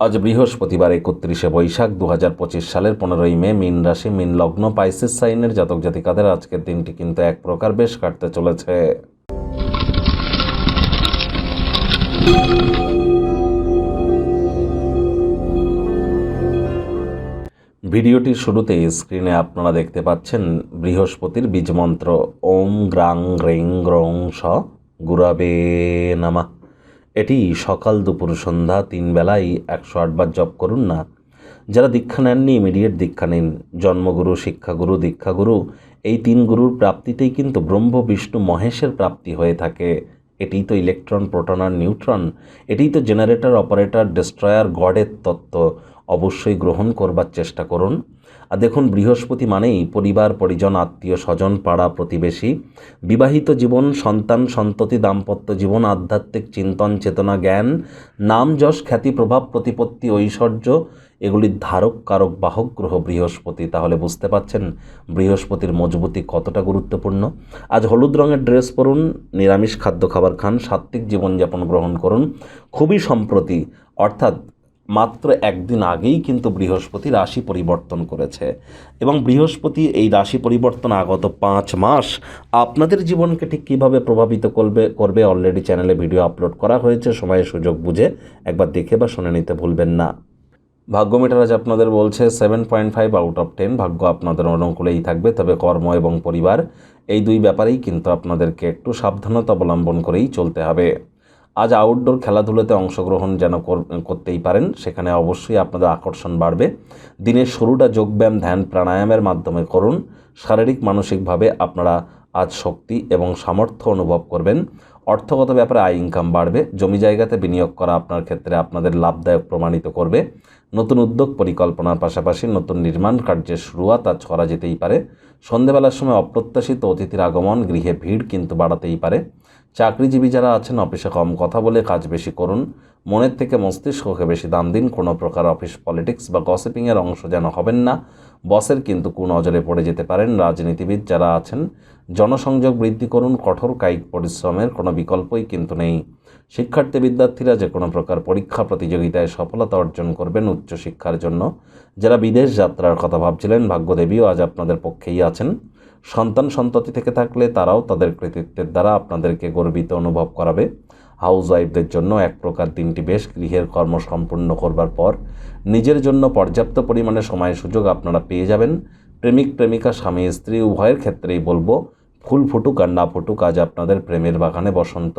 আজ বৃহস্পতিবার একত্রিশে বৈশাখ দু হাজার পঁচিশ সালের পনেরোই মে মিন রাশি, মিন লগ্ন, পাইসিস সাইনের জাতক জাতিকাদের আজকের দিনটি কিন্তু এক প্রকার বেশ কাটতে চলেছে। ভিডিওটির শুরুতে স্ক্রিনে আপনারা দেখতে পাচ্ছেন বৃহস্পতির বীজমন্ত্র ওম গ্রাং গ্রেং গ্রং স, গুরাবে, নামা। এটি সকাল দুপুর সন্ধ্যা তিন বেলায় একশো আটবার জপ করুন না। যারা দীক্ষা নেননি ইমিডিয়েট দীক্ষা নিন। জন্মগুরু, শিক্ষাগুরু, দীক্ষাগুরু, এই তিন গুরুর প্রাপ্তিতেই কিন্তু ব্রহ্ম, বিষ্ণু, মহেশের প্রাপ্তি হয়ে থাকে। এটি তো ইলেকট্রন প্রোটন আর নিউট্রন এটি তো জেনারেটর অপারেটর ডিস্ট্রয়ার গডের তত্ত্ব। অবশ্যই গ্রহণ করবার চেষ্টা করুন। আর দেখুন, বৃহস্পতি মানেই পরিবার, পরিজন, আত্মীয়, স্বজন, পাড়া, প্রতিবেশী। বিবাহিত জীবন, সন্তান, সন্ততি, দাম্পত্য জীবন, আধ্যাত্মিক চিন্তন, চেতনা, জ্ঞান, নাম, যশ, খ্যাতি, প্রভাব, প্রতিপত্তি, ঐশ্বর্য এগুলির ধারক, কারক, বাহক গ্রহ বৃহস্পতি। তাহলে বুঝতে পাচ্ছেন বৃহস্পতির মজবুতি কতটা গুরুত্বপূর্ণ। আজ হলুদ রঙের ড্রেস পরুন, নিরামিষ খাদ্য খাবার খান, সাত্ত্বিক জীবনযাপন গ্রহণ করুন। খুবই সম্প্রতি, অর্থাৎ মাত্র একদিন আগেই কিন্তু বৃহস্পতি রাশি পরিবর্তন করেছে। এবং বৃহস্পতি এই রাশি পরিবর্তন আগত পাঁচ মাস আপনাদের জীবনকে ঠিক কীভাবে প্রভাবিত করবে করবে অলরেডি চ্যানেলে ভিডিও আপলোড করা হয়েছে সময়ের সুযোগ বুঝে একবার দেখে বা শুনে নিতে ভুলবেন না। ভাগ্য মিটার আজ আপনাদের বলছে seven point five out of ten ভাগ্য আপনাদের অনুকূলেই থাকবে, তবে কর্ম এবং পরিবার এই দুই ব্যাপারেই কিন্তু আপনাদেরকে একটু সাবধানতা অবলম্বন করেই চলতে হবে। আজ আউটডোর খেলাধুলাতে অংশগ্রহণ যেন কর- করতেই পারেন, সেখানে অবশ্যই আপনাদের আকর্ষণ বাড়বে। দিনের শুরুটা যোগব্যায়াম, ধ্যান, প্রাণায়ামের মাধ্যমে করুন। শারীরিক, মানসিকভাবে আপনারা আজ শক্তি এবং সামর্থ্য অনুভব করবেন। অর্থগত ব্যাপারে আয় ইনকাম বাড়বে। জমি জায়গাতে বিনিয়োগ করা আপনার ক্ষেত্রে আপনাদের লাভদায়ক প্রমাণিত করবে। নতুন উদ্যোগ, পরিকল্পনার পাশাপাশি নতুন নির্মাণ কার্যের শুরুয়াত আজ করা যেতেই পারে। সন্ধেবেলার সময় অপ্রত্যাশিত অতিথির আগমন, গৃহে ভিড় কিন্তু বাড়াতেই পারে। চাকরিজীবী যারা আছেন, অফিসে কম কথা বলে কাজ বেশি করুন। মনের থেকে মস্তিষ্ককে বেশি দাম দিন। কোনো প্রকার অফিস পলিটিক্স বা গসিপিংয়ের অংশ যেন হবেন না। বসের কিন্তু কোন কুনজরে পড়ে যেতে পারেন রাজনীতিবিদ যারা আছেন। জনসংযোগ বৃদ্ধি করুন। কঠোর কায়িক পরিশ্রমের কোনো বিকল্পই কিন্তু নেই। শিক্ষার্থী বিদ্যার্থীরা যে কোনো প্রকার পরীক্ষা প্রতিযোগিতায় সফলতা অর্জন করবেন উচ্চশিক্ষার জন্য। যারা বিদেশ যাত্রার কথা ভাবছিলেন, ভাগ্যদেবীও আজ আপনাদের পক্ষেই আছেন। সন্তান সন্ততি থেকে থাকলে তারাও তাদের কৃতিত্বের দ্বারা আপনাদেরকে গর্বিত অনুভব করাবে। হাউস ওয়াইফদের জন্য এক প্রকার দিনটি বেশ গৃহের কর্ম সম্পূর্ণ করবার পর নিজের জন্য পর্যাপ্ত পরিমাণে সময় সুযোগ আপনারা পেয়ে যাবেন। প্রেমিক, প্রেমিকা, স্বামী, স্ত্রী, উভয়ের ক্ষেত্রেই বলব, ফুল ফুটুক আর না ফুটুক আজ আপনাদের প্রেমের বাগানে বসন্ত।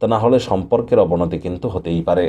তা না হলে সম্পর্কের অবনতি কিন্তু হতেই পারে